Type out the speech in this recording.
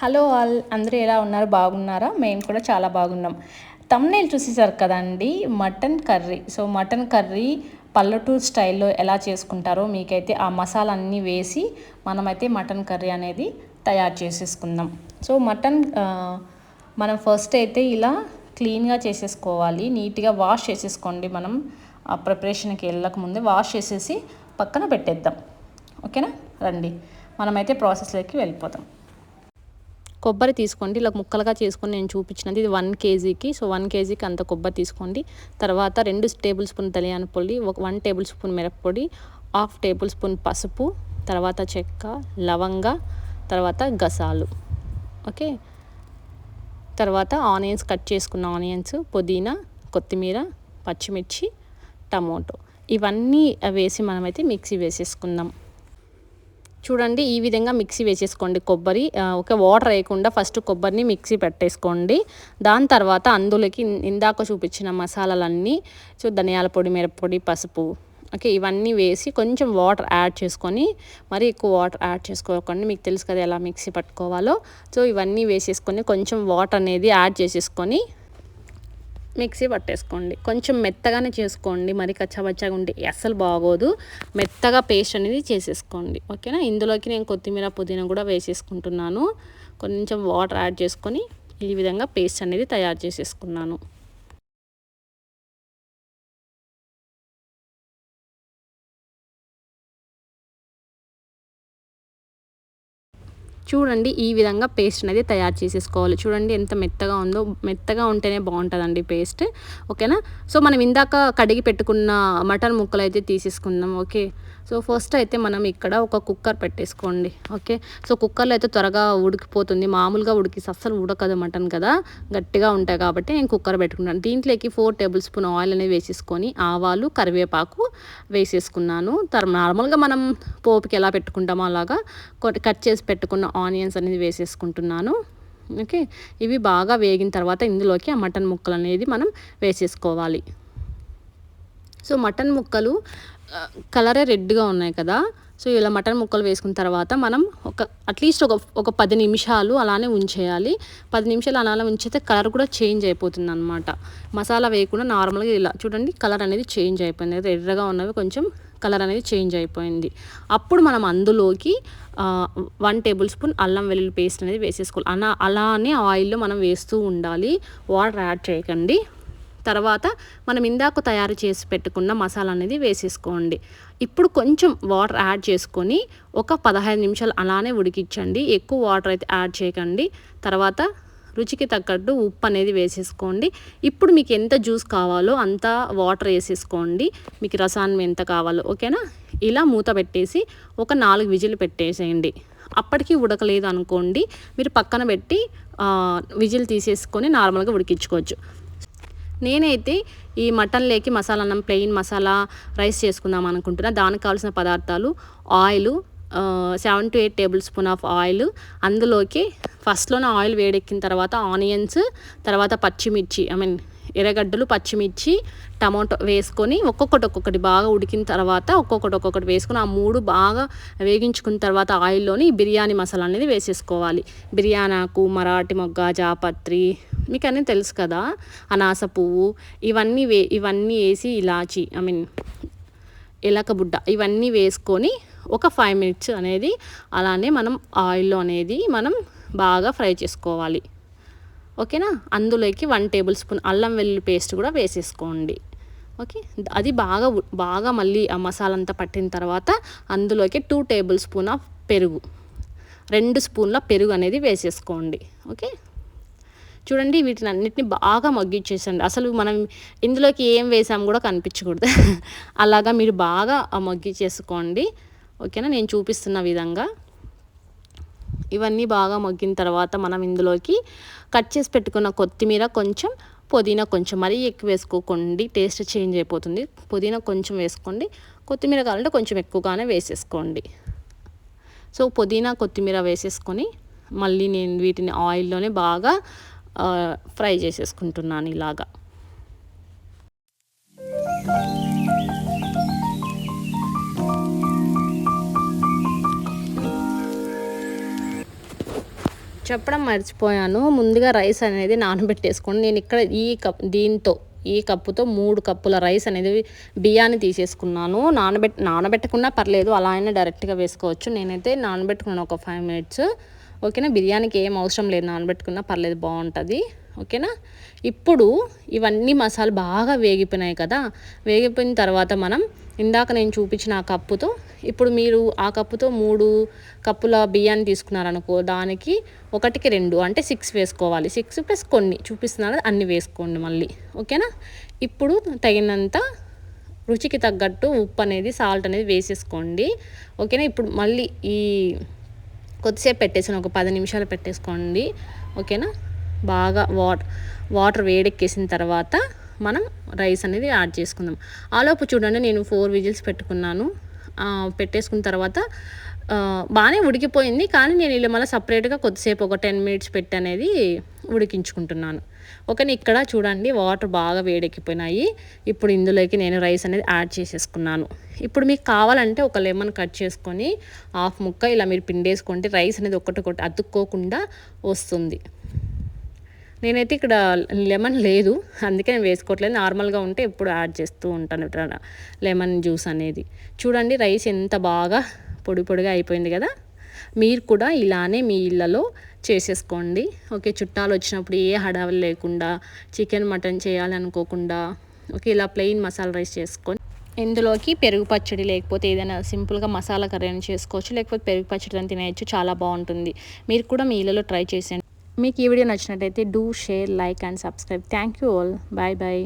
Hello all అందరూ ఎలా ఉన్నారు? బాగున్నారా? మేము కూడా చాలా బాగున్నాం. తమ్నేల్ చూసేసారు కదండి mutton curry. So mutton curry పల్లెటూరు స్టైల్లో ఎలా చేసుకుంటారో మీకైతే ఆ మసాలా అన్నీ వేసి మనమైతే మటన్ కర్రీ అనేది తయారు చేసేసుకుందాం. సో మటన్ మనం ఫస్ట్ అయితే ఇలా క్లీన్గా చేసేసుకోవాలి. నీట్గా వాష్ చేసేసుకోండి మనం. ఆ ప్రిపరేషన్కి వెళ్ళక ముందే వాష్ చేసేసి పక్కన పెట్టేద్దాం. ఓకేనా? రండి. మనమైతే ప్రాసెస్లోకి వెళ్ళిపోదాం కొబ్బరి తీసుకోండి. ఇలా ముక్కలుగా చేసుకొని నేను చూపించినది ఇది వన్ కేజీకి. సో వన్ కేజీకి అంత కొబ్బరి తీసుకోండి. తర్వాత రెండు టేబుల్ స్పూన్ ధనియాన పొడి ఒక వన్ టేబుల్ స్పూన్ మిరప్పొడి హాఫ్ టేబుల్ స్పూన్ పసుపు తర్వాత చెక్క లవంగ తర్వాత గసాలు. ఓకే? తర్వాత ఆనియన్స్ కట్ చేసుకున్న ఆనియన్స్ పుదీనా కొత్తిమీర పచ్చిమిర్చి టమోటో. ఇవన్నీ వేసి మనమైతే మిక్సీ వేసేసుకుందాం. చూడండి ఈ విధంగా మిక్సీ వేసేసుకోండి కొబ్బరి. ఒక వాటర్ వేయకుండా ఫస్ట్ కొబ్బరిని మిక్సీ పెట్టేసుకోండి. దాని తర్వాత అందులోకి ఇందాక చూపించిన మసాలాలన్నీ సో ధనియాల పొడి మిరప్పొడి పసుపు ఓకే ఇవన్నీ వేసి కొంచెం వాటర్ యాడ్ చేసుకొని మరి ఎక్కువ వాటర్ యాడ్ చేసుకోకండి. మీకు తెలుసు కదా ఎలా మిక్సీ పట్టుకోవాలో. సో ఇవన్నీ వేసేసుకొని కొంచెం వాటర్ అనేది యాడ్ చేసేసుకొని మిక్సీ పట్టేసుకోండి. కొంచెం మెత్తగానే చేసుకోండి. మరి కచ్చాబచ్చాగా ఉంటే అస్సలు బాగోదు. మెత్తగా పేస్ట్ అనేది చేసేసుకోండి. ఓకేనా? ఇందులోకి నేను కొత్తిమీర పుదీనా కూడా వేసేసుకుంటున్నాను. కొంచెం వాటర్ యాడ్ చేసుకొని ఈ విధంగా పేస్ట్ అనేది తయారు చేసేసుకున్నాను. చూడండి ఈ విధంగా పేస్ట్ అనేది తయారు చేసేసుకోవాలి. చూడండి ఎంత మెత్తగా ఉందో మెత్తగా ఉంటేనే బాగుంటుందండి పేస్ట్ ఓకేనా సో మనం ఇందాక కడిగి పెట్టుకున్న మటన్ ముక్కలు అయితే తీసేసుకుందాం. ఓకే సో ఫస్ట్ అయితే మనం ఇక్కడ ఒక కుక్కర్ పెట్టేసుకోండి ఓకే? సో కుక్కర్లో అయితే త్వరగా ఉడికిపోతుంది. మామూలుగా ఉడికి అస్సలు ఉడకదు మటన్ కదా? గట్టిగా ఉంటాయి కాబట్టి నేను కుక్కర్ పెట్టుకున్నాను. దీంట్లోకి ఫోర్ టేబుల్ స్పూన్ ఆయిల్ అనేది వేసేసుకొని ఆవాలు కరివేపాకు వేసేసుకున్నాను. తర్వాత నార్మల్గా మనం పోపుకి ఎలా పెట్టుకుంటామో అలాగా కట్ చేసి పెట్టుకున్న ఆనియన్స్ అనేది వేసేసుకుంటున్నాను ఓకే? ఇవి బాగా వేగిన తర్వాత ఇందులోకి ఆ మటన్ ముక్కలు అనేది మనం వేసేసుకోవాలి. సో మటన్ ముక్కలు కలరే రెడ్గా ఉన్నాయి కదా. సో ఇలా మటన్ ముక్కలు వేసుకున్న తర్వాత మనం ఒక అట్లీస్ట్ ఒక ఒక పది నిమిషాలు అలానే ఉంచేయాలి. పది నిమిషాలు అలానే ఉంచితే కలర్ కూడా చేంజ్ అయిపోతుంది అనమాట మసాలా వేయకుండా నార్మల్గా ఇలా చూడండి కలర్ అనేది చేంజ్ అయిపోయింది. రెడ్గా ఉన్నవి కొంచెం కలర్ అనేది చేంజ్ అయిపోయింది. అప్పుడు మనం అందులోకి వన్ టేబుల్ స్పూన్ అల్లం వెల్లుల్లి పేస్ట్ అనేది వేసేసుకోవాలి. అలా అలానే ఆయిల్లో మనం వేస్తూ ఉండాలి. వాటర్ యాడ్ చేయకండి. తర్వాత మనం ఇందాక తయారు చేసి పెట్టుకున్న మసాలా అనేది వేసేసుకోండి. ఇప్పుడు కొంచెం వాటర్ యాడ్ చేసుకొని ఒక పదహైదు నిమిషాలు అలానే ఉడికించండి. ఎక్కువ వాటర్ అయితే యాడ్ చేయకండి. తర్వాత రుచికి తగ్గట్టు ఉప్పు అనేది వేసేసుకోండి. ఇప్పుడు మీకు ఎంత జ్యూస్ కావాలో అంత వాటర్ వేసేసుకోండి. మీకు రసాన్ని ఎంత కావాలో ఓకేనా? ఇలా మూత పెట్టేసి ఒక నాలుగు విజిల్ పెట్టేసేయండి. అప్పటికి ఉడకలేదు అనుకోండి. మీరు పక్కన పెట్టి విజిల్ తీసేసుకొని నార్మల్గా ఉడికించుకోవచ్చు. నేనైతే ఈ మటన్ లేకి మసాలా అన్నం ప్లెయిన్ మసాలా రైస్ చేసుకుందాం అనుకుంటున్నా. దానికి కావాల్సిన పదార్థాలు oil seven to eight tablespoon of oil అందులోకి ఫస్ట్లోనే ఆయిల్ వేడెక్కిన తర్వాత ఆనియన్స్ తర్వాత పచ్చిమిర్చి ఐ మీన్ ఎర్రగడ్డలు పచ్చిమిర్చి టమాటో వేసుకొని ఒక్కొక్కటి ఒక్కొక్కటి బాగా ఉడికిన తర్వాత ఒక్కొక్కటి ఒక్కొక్కటి వేసుకొని ఆ మూడు బాగా వేగించుకున్న తర్వాత ఆయిల్లోని బిర్యానీ మసాలా అనేది వేసేసుకోవాలి. బిర్యానాకు మరాఠీ మొగ్గ జాపత్రి మీకు అన్నీ తెలుసు కదా? అనాస పువ్వు ఇవన్నీ వే ఇవన్నీ వేసి ఇలాచి ఐ మీన్ ఎలకబుడ్డ ఇవన్నీ వేసుకొని ఒక ఫైవ్ మినిట్స్ అనేది అలానే మనం ఆయిల్లో అనేది మనం బాగా ఫ్రై చేసుకోవాలి. ఓకేనా? అందులోకి వన్ టేబుల్ స్పూన్ అల్లం వెల్లుల్లి పేస్ట్ కూడా వేసేసుకోండి. ఓకే? అది బాగా బాగా మళ్ళీ ఆ మసాలా అంతా పట్టిన తర్వాత అందులోకి టూ టేబుల్ స్పూన్ ఆఫ్ పెరుగు. రెండు స్పూన్ల పెరుగు అనేది వేసేసుకోండి. ఓకే? చూడండి వీటిని అన్నిటిని బాగా మగ్గిచ్చేసండి. అసలు మనం ఇందులోకి ఏం వేసాం కూడా కనిపించకూడదు. అలాగా మీరు బాగా ఆ మగ్గిచ్చేసుకోండి. ఓకేనా? నేను చూపిస్తున్న విధంగా. ఇవన్నీ బాగా మగ్గిన తర్వాత మనం ఇందులోకి కట్ చేసి పెట్టుకున్న కొత్తిమీర కొంచెం పుదీనా కొంచెం మరీ ఎక్కువ వేసుకోకండి టేస్ట్ చేంజ్ అయిపోతుంది. పుదీనా కొంచెం వేసుకోండి కొత్తిమీర కావాలంటే కొంచెం ఎక్కువగానే వేసేసుకోండి. సో పుదీనా కొత్తిమీర వేసేసుకొని మళ్ళీ నేను వీటిని ఆయిల్లోనే బాగా ఫ్రై చేసేసుకుంటున్నాను ఇలాగా. చెప్పడం మర్చిపోయాను. ముందుగా రైస్ అనేది నానబెట్టేసుకోండి నేను ఇక్కడ ఈ కప్ దీంతో ఈ కప్పుతో మూడు కప్పుల రైస్ అనేది బియ్యాన్ని తీసేసుకున్నాను. నానబెట్ నానబెట్టకుండా పర్లేదు అలా అయినా డైరెక్ట్గా వేసుకోవచ్చు. నేనైతే నానబెట్టుకున్నాను ఒక ఫైవ్ మినిట్స్. ఓకేనా? బిర్యానీకి ఏం అవసరం లేదు నానబెట్టుకున్నా పర్లేదు బాగుంటుంది. ఓకేనా? ఇప్పుడు ఇవన్నీ మసాలా బాగా వేగిపోయినాయి కదా. వేగిపోయిన తర్వాత మనం ఇందాక నేను చూపించిన ఆ కప్పుతో ఇప్పుడు మీరు ఆ కప్పుతో మూడు కప్పుల బియ్యాన్ని తీసుకున్నారనుకో దానికి ఒకటికి రెండు అంటే సిక్స్ వేసుకోవాలి. సిక్స్ ప్లస్ కొన్ని చూపిస్తున్నారు అన్ని వేసుకోండి మళ్ళీ. ఓకేనా? ఇప్పుడు తగినంత రుచికి తగ్గట్టు ఉప్పు అనేది సాల్ట్ అనేది వేసేసుకోండి. ఓకేనా? ఇప్పుడు మళ్ళీ ఈ కొద్దిసేపు పెట్టేసాను ఒక పది నిమిషాలు పెట్టేసుకోండి. ఓకేనా? బాగా వాటర్ వాటర్ వేడెక్కేసిన తర్వాత మనం రైస్ అనేది యాడ్ చేసుకుందాం. ఆలోపు చూడండి నేను ఫోర్ విజిల్స్ పెట్టుకున్నాను. పెట్టేసుకున్న తర్వాత బాగానే ఉడికిపోయింది. కానీ నేను ఇలా మళ్ళీ సపరేట్గా కొద్దిసేపు ఒక టెన్ మినిట్స్ పెట్టి అనేది ఉడికించుకుంటున్నాను. ఓకే ఇక్కడ చూడండి వాటర్ బాగా వేడెక్కిపోయినాయి. ఇప్పుడు ఇందులోకి నేను రైస్ అనేది యాడ్ చేసేసుకున్నాను. ఇప్పుడు మీకు కావాలంటే ఒక లెమన్ కట్ చేసుకొని హాఫ్ ముక్క ఇలా మీరు పిండేసుకుంటే రైస్ అనేది ఒకటి అతుక్కోకుండా వస్తుంది. నేనైతే ఇక్కడ లెమన్ లేదు. అందుకే నేను వేసుకోవట్లేదు. నార్మల్గా ఉంటే ఎప్పుడు యాడ్ చేస్తూ ఉంటాను. లెమన్ జ్యూస్ అనేది. చూడండి రైస్ ఎంత బాగా పొడి పొడిగా అయిపోయింది కదా. మీరు కూడా ఇలానే మీ ఇళ్ళలో చేసేసుకోండి. ఓకే చుట్టాలు వచ్చినప్పుడు ఏ హడావులు లేకుండా చికెన్ మటన్ చేయాలనుకోకుండా ఓకే ఇలా ప్లెయిన్ మసాలా రైస్ చేసుకొని ఇందులోకి పెరుగు పచ్చడి లేకపోతే ఏదైనా సింపుల్గా మసాలా కర్రీ అని చేసుకోవచ్చు. లేకపోతే పెరుగు పచ్చడి అని తినేయచ్చు. చాలా బాగుంటుంది. మీరు కూడా మీ ఇళ్ళలో ట్రై చేసేయండి. మీకు ఈ వీడియో నచ్చినట్టయితే do share like and subscribe thank you all bye bye